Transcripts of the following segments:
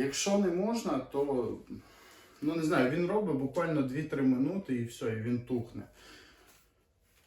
Якщо не можна, то ну не знаю, він робить буквально 2-3 минути і все, і він тухне.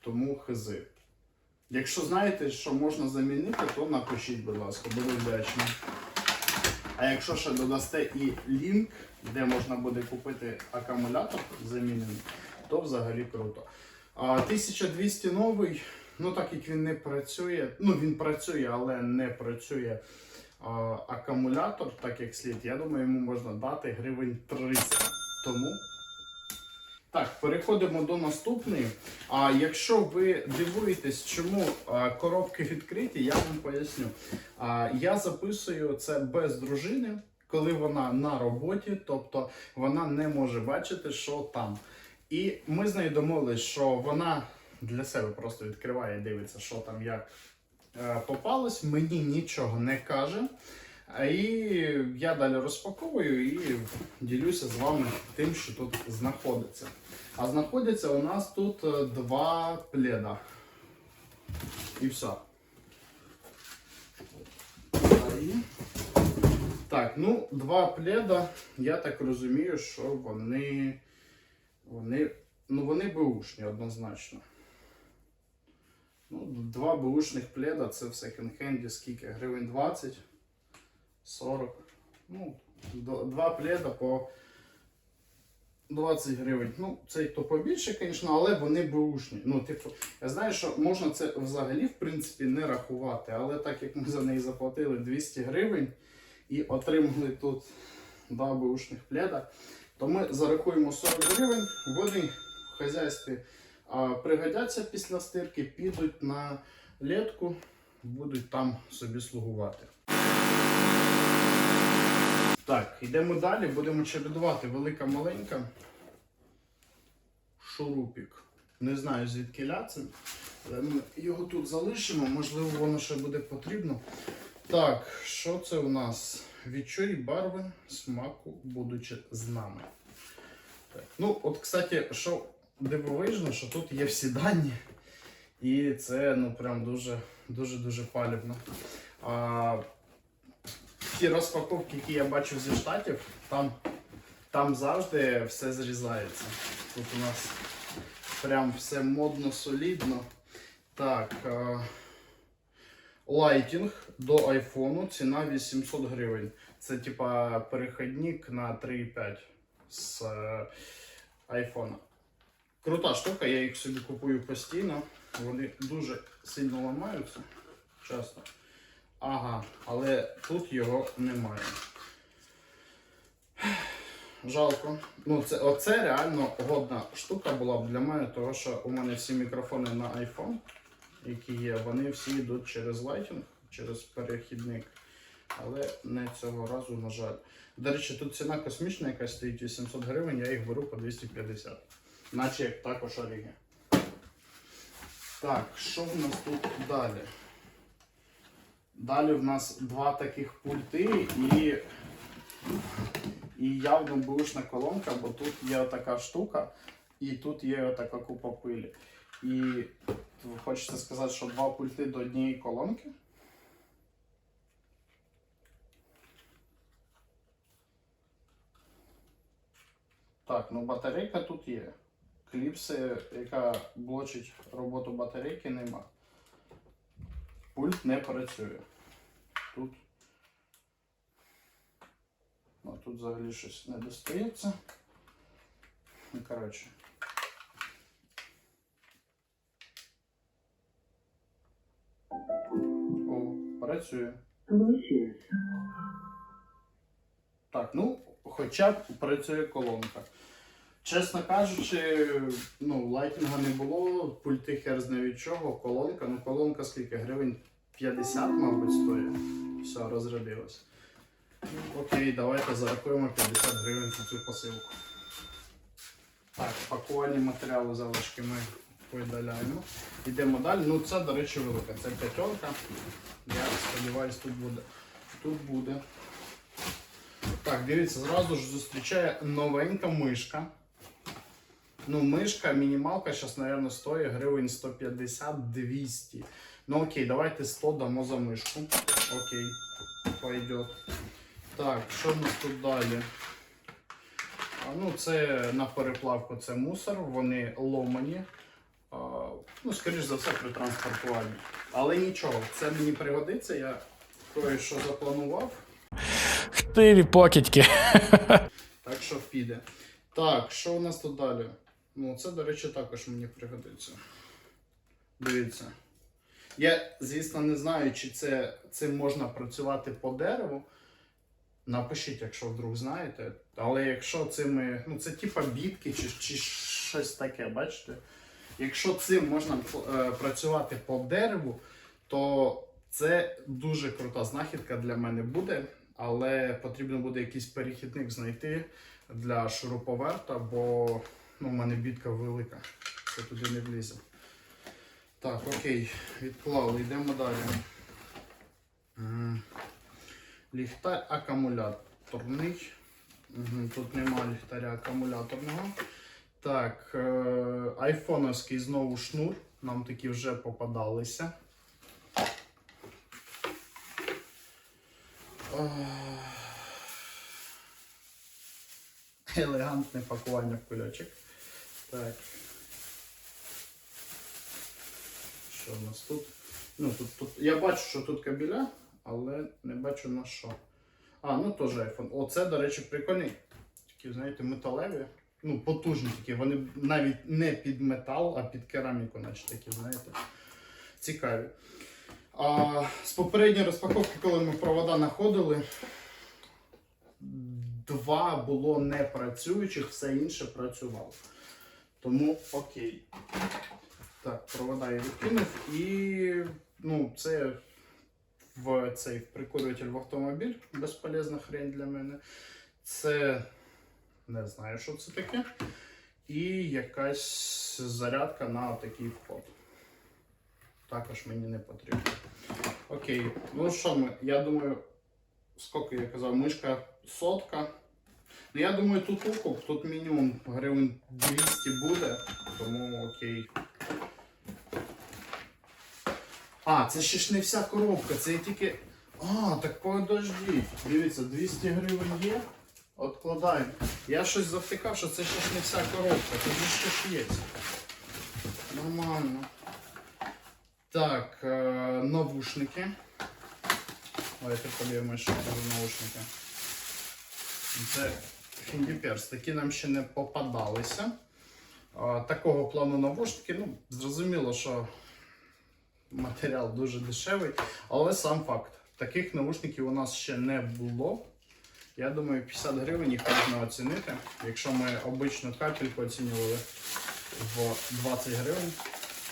Тому хизи. Якщо знаєте, що можна замінити, то напишіть, будь ласка, буду вдячний. А якщо ще додасте і лінк, де можна буде купити акумулятор замінений, то взагалі круто. А 1200 новий, ну так як він не працює, ну він працює, але не працює акумулятор, так як слід, я думаю, йому можна дати гривень 300. Тому. Так, переходимо до наступної. А якщо ви дивуєтесь, чому а, коробки відкриті, я вам поясню. А, я записую це без дружини, коли вона на роботі, тобто вона не може бачити, що там. І ми з нею домовились, що вона для себе просто відкриває дивиться, що там як попалось, мені нічого не каже. І я далі розпаковую і ділюся з вами тим, що тут знаходиться. А знаходяться у нас тут е, два пледа. І все. Так, ну, два пледа, я так розумію, що вони. Вони. Ну, вони беушні однозначно. Ну, два беушних пледа це в секонд-хенді скільки? Гривень 20, 40. Ну, два пледа по 20 гривень. Ну, цей то побільше, звісно, але вони беушні. Ну, типу, я знаю, що можна це взагалі, в принципі, не рахувати, але так як ми за неї заплатили 200 гривень і отримали тут два беушних пледа, то ми зарахуємо 40 гривень, вони в хазяйстві а, пригодяться після стирки, підуть на літку, будуть там собі слугувати. Так, йдемо далі, будемо чередувати велика маленька. Шурупік. Не знаю звідки. Але ми його тут залишимо, можливо, воно ще буде потрібно. Так, що це у нас? Відчуй барви смаку, будучи з нами. Так. Ну, от, кстати, що дивовижно, що тут є всі дані. І це ну прям дуже дуже дуже палібно. А, ті розпаковки, які я бачив зі штатів, там, там завжди все зрізається. Тут у нас прям все модно, солідно. Так. е, Лайтінг до айфону ціна 800 гривень. Це типа перехідник на 3,5 з е, айфона. Крута штука, я їх собі купую постійно. Вони дуже сильно ламаються часто. Ага, але тут його немає. Жалко. Ну, це, оце реально годна штука була б для мене, тому що у мене всі мікрофони на iPhone, які є, вони всі йдуть через Lighting, через перехідник. Але не цього разу, на жаль. До речі, тут ціна космічна, яка стоїть 800 гривень, я їх беру по 250. Наче також оріги. Так, що в нас тут далі? Далі в нас два таких пульти і, і явно бушна колонка, бо тут є така штука і тут є така купа пилі. І хочете сказати, що два пульти до однієї колонки? Так, ну батарейка тут є. Кліпси, яка блочить роботу батарейки, нема. Пульт не працює. Тут. Ну, тут взагалі щось не достається. Ну, коротше. О, працює. Так, ну, хоча б працює колонка. Чесно кажучи, ну, лайтінга не було, пульти хер зна від чого, колонка. Ну, колонка скільки? Гривень 50, мабуть, стоїть. Все, розрядилось. Ну, Окей, давайте зарахуємо 50 гривень за цю посилку. Так, пакувальні матеріали залишки ми видаляємо. Йдемо далі. Ну, це, до речі, велика. Це п'ятерка. Я сподіваюся, тут буде. Тут буде. Так, дивіться, зразу ж зустрічає новенька мишка. Ну, мишка, мінімалка зараз, мабуть, стоїть гривень 150-200. Ну окей, давайте 100 дамо за мишку. Окей, пойдет. Так, що в нас тут далі? А, ну, це на переплавку це мусор, вони ломані. А, ну, скоріш за все, при транспортуванні. Але нічого, це мені пригодиться, я кое-що запланував, Ти покидьки. так що піде. Так, що у нас тут далі? Ну, це, до речі, також мені пригодиться. Дивіться. Я, звісно, не знаю, чи це, цим можна працювати по дереву. Напишіть, якщо вдруг знаєте. Але якщо цими, ну це типа бітки чи, чи щось таке, бачите? Якщо цим можна е, працювати по дереву, то це дуже крута знахідка для мене буде. Але потрібно буде якийсь перехідник знайти для шуруповерта, бо ну, в мене бітка велика. Це туди не влізе. Так, окей, відклали, йдемо далі. М, Ліхтар акумуляторний. Тут нема ліхтаря акумуляторного. Так, е, айфоновський знову шнур. Нам такі вже попадалися. Елегантне пакування в кульочок. Так. Що в нас тут? Ну, тут, тут? Я бачу, що тут кабеля, але не бачу на що. А, ну теж iPhone. Оце, до речі, прикольні. Такі, знаєте, металеві. Ну, потужні такі. Вони навіть не під метал, а під кераміку, наче такі, знаєте. Цікаві. А, з попередньої розпаковки, коли ми провода знаходили, два було не працюючих, все інше працювало. Тому окей. Так, провода я відкинув і ну, це в цей прикурюватель в автомобіль. Безполезна хрень для мене. Це не знаю, що це таке. І якась зарядка на такий вход. Також мені не потрібно. Окей, ну що ми, я думаю, скільки я казав, мишка сотка. Ну я думаю, тут укуп, тут мінімум гривень 200 буде, тому окей. А, це ще ж не вся коробка, це тільки. А, так подождіть. Дивіться, 200 гривень є. Откладаємо. Я щось завтикав, що це ще ж не вся коробка. Тут ще ж є. Нормально. Так, е, навушники. Давайте подивимось, що це за наушники. Це Фіндіперс. Такі нам ще не попадалися. Такого плану навушники. Ну, зрозуміло, що матеріал дуже дешевий, але сам факт. Таких навушників у нас ще не було. Я думаю, 50 гривень їх можна оцінити. Якщо ми обичну капельку оцінювали в 20 гривень,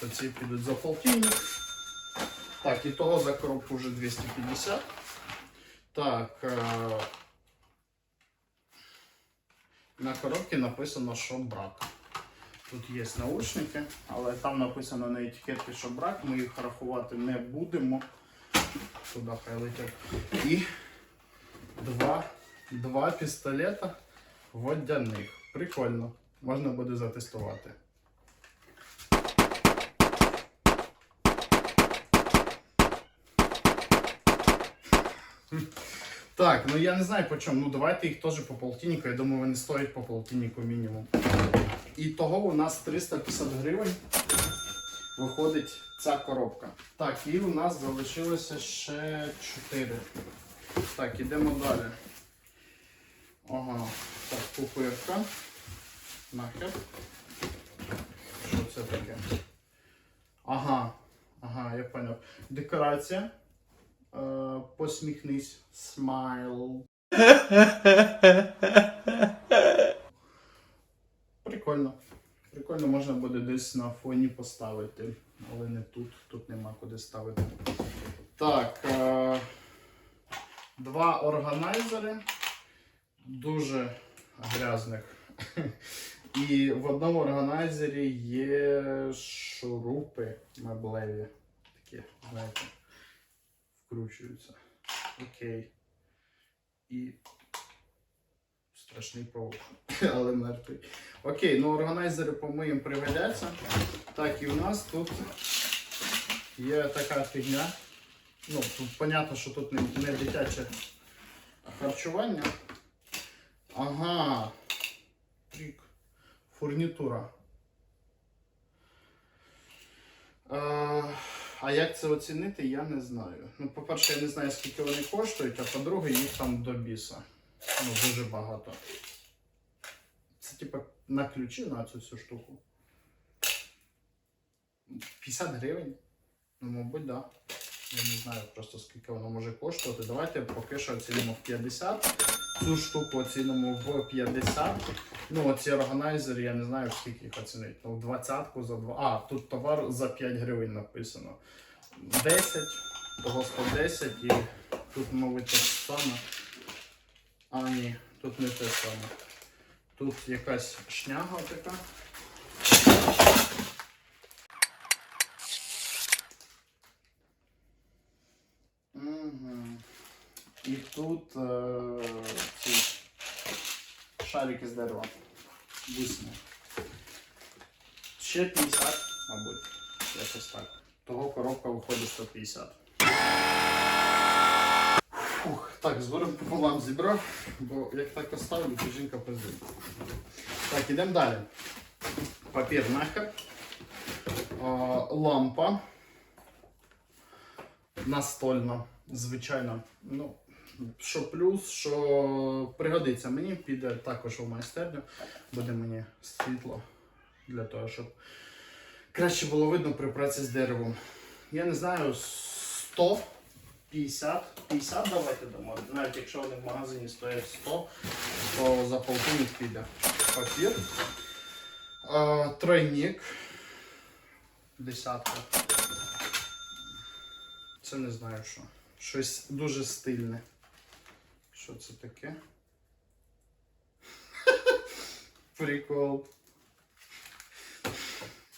то ці підуть за полтинник. Так, і того за коробку вже 250. Так. На коробці написано, що брак. Тут є наушники, але там написано на етикетці, що брак, ми їх рахувати не будемо. Туди хай летять. І два, два пістолета водяних. Прикольно. Можна буде затестувати. Так, ну я не знаю по чому. Ну давайте їх теж по полтиннику. Я думаю, вони стоять по полтиннику мінімум. І того у нас 350 гривень виходить ця коробка. Так, і у нас залишилося ще 4. Так, ідемо далі. Ага, так, пупирка. Нахер. Що це таке? Ага, ага, я поняв. Декорація. Е, посміхнись. Смайл. Прикольно. Прикольно можна буде десь на фоні поставити, але не тут. Тут нема куди ставити. Так. Е, два органайзери. Дуже грязних. І в одному органайзері є шурупи меблеві. Такі, знаєте, вкручуються. Окей. І страшний паук, але мертвий. Окей, ну органайзери по-моєму пригодяться. Так, і у нас тут є така фігня. Ну, тут понятно, що тут не, не дитяча Харчування. Ага. Фурнітура. А як це оцінити, я не знаю. Ну, по-перше, я не знаю, скільки вони коштують, а по-друге, їх там до біса. Ну, дуже багато. Це типа на ключі на цю всю штуку. 50 гривень? Ну, мабуть, так. Да. Я не знаю просто скільки воно може коштувати. Давайте поки що оцінимо в 50. Цю штуку оцінимо в 50. Ну, оці органайзери, я не знаю, скільки їх оцінити. Ну, в 20 за 2. А, тут товар за 5 гривень написано. 10, того 110 і тут, мабуть, те саме. А, ні, тут не те саме. Тут якась шняга така. Угу. І тут е, шарики з дерева. Бусини. Ще 50, мабуть. Якось так. Того коробка виходить 150. Фух, так, згорем пополам зібрав, бо як так оставлю, то жінка пиздить. Так, ідемо далі. Папір нахер. Лампа. Настольна, звичайно. Ну, що плюс, що пригодиться мені, піде також у майстерню. Буде мені світло для того, щоб краще було видно при праці з деревом. Я не знаю, 100, 50, 50 давайте дамо. Навіть якщо вони в магазині стоять 100, то за полтинник піде папір. Тройник. Десятка. Це не знаю що. Щось дуже стильне. Що це таке? Прикол.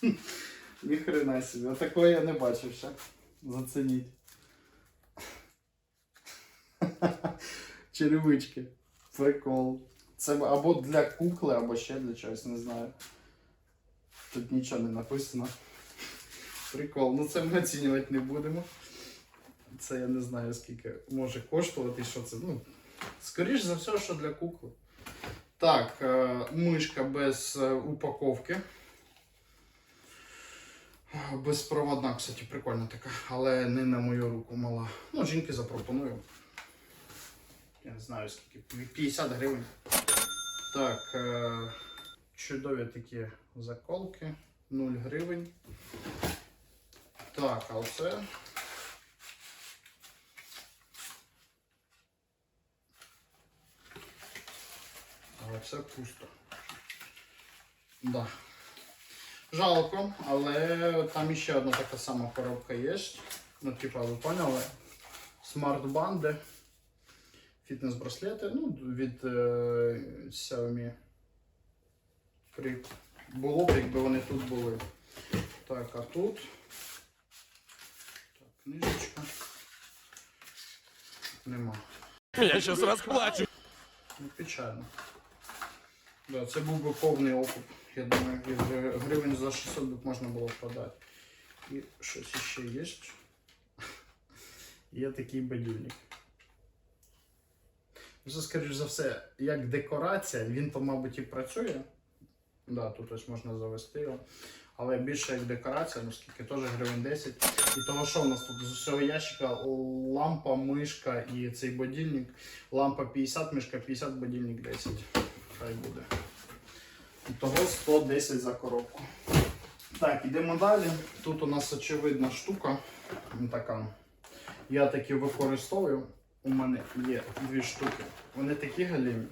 Ніхрена собі. Такого я не бачив ще. Зацініть. Черевички. Прикол. Це або для кукли, або ще для чогось, не знаю. Тут нічого не написано. Прикол. Ну це ми оцінювати не будемо. Це я не знаю скільки може коштувати, що це. Ну, скоріш за все, що для кукли. Так, е, мишка без е, упаковки. Безпроводна, кстати, прикольна така, але не на мою руку мала. Ну, жінки запропоную. Я не знаю скільки. 50 гривень. Так, е, чудові такі заколки. 0 гривень. Так, а оце. Але це пусто. Да. Жалко, але там ще одна така сама коробка є. Ну, типа, ви поняли? Смарт-банди, фітнес-браслети, ну, від е, Xiaomi. При... Було б, якби вони тут були. Так, а тут. Так, книжечка. Нема. Я сейчас расплачу. Ну, печально. Да, це був би повний окуп. Я думаю, гривень за 600 б можна було продати. І щось ще є. Є такий будильник. Вже, скоріш за все, як декорація, він то, мабуть, і працює. Да, тут ось можна завести його. Але більше як декорація, ну скільки теж гривень 10. І того, що у нас тут з усього ящика лампа, мишка і цей будильник. Лампа 50, мишка 50, будильник 10. Хай буде. Того 110 за коробку. Так, ідемо далі. Тут у нас очевидна штука. Така. Я такі використовую. У мене є дві штуки. Вони такі галімі.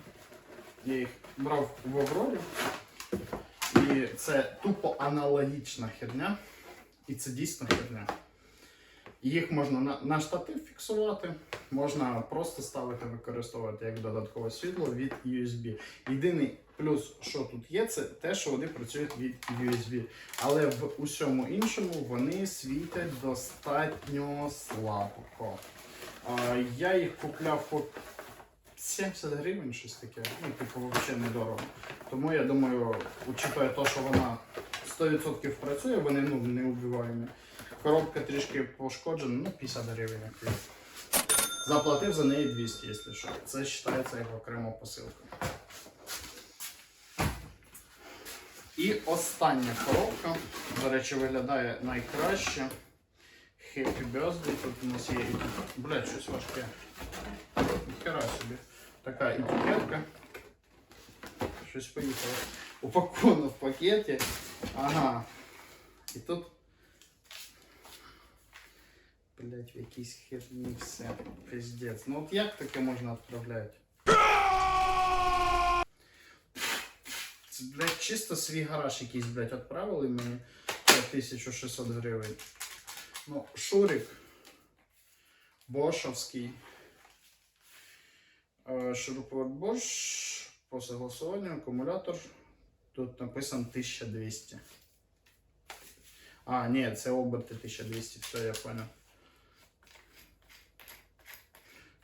Я їх брав в Аврорі. І це тупо аналогічна херня. І це дійсно херня. Їх можна на, на штатив фіксувати, можна просто ставити, використовувати як додаткове світло від USB. Єдиний плюс, що тут є, це те, що вони працюють від USB. Але в усьому іншому вони світять достатньо слабко. А, я їх купляв по 70 гривень, щось таке. Ну, типу, взагалі недорого. Тому я думаю, учитывая те, що вона 100% працює, вони ну, не убиваємі. Коробка трішки пошкоджена, ну 50 гривень. Заплатив за неї 200, якщо що. Це вважається як окрема посилка. І остання коробка, до речі, виглядає найкраще. Happy Birthday. Тут у нас є етикетка. Блять, щось важке. Ніхера собі. Така етикетка. Щось поїхало. Упаковано в пакеті. Ага. І тут. Блять, в якійсь херні все. Пиздец. Ну от як таке можна відправляти? Це, блядь, чисто свій гараж якийсь, блядь, відправили мені за 1600 гривень. Ну, Шурик. Бошовський. Е, Шуруповерт Bosch по согласуванню, акумулятор. Тут написано 1200. А, ні, це оберти 1200, все, я понял.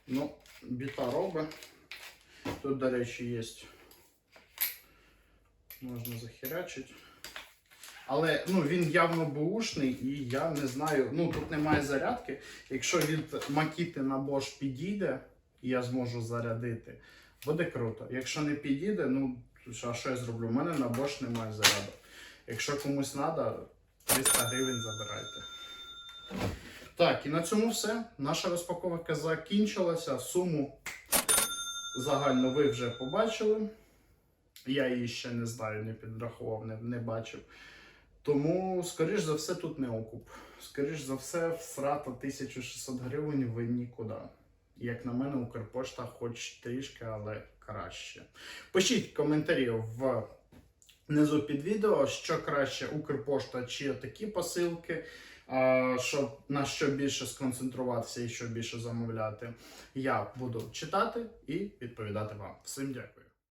Ну, біта робить. Тут, до речі, є. Можна захерачити. Але ну, він явно бушний і я не знаю. Ну тут немає зарядки. Якщо від Макіти на Bosch підійде, і я зможу зарядити, буде круто. Якщо не підійде, ну а що я зроблю? У мене на Bosch немає заряду. Якщо комусь треба, 300 гривень забирайте. Так, і на цьому все. Наша розпаковка закінчилася. Суму загально ви вже побачили. Я її ще не знаю, не підрахував, не, не бачив. Тому, скоріш за все, тут не окуп. Скоріш за все, всрата 1600 гривень ви нікуди. Як на мене, Укрпошта хоч трішки, але краще. Пишіть коментарі в внизу під відео, що краще Укрпошта чи такі посилки, щоб на що більше сконцентруватися і що більше замовляти. Я буду читати і відповідати вам. Всім дякую.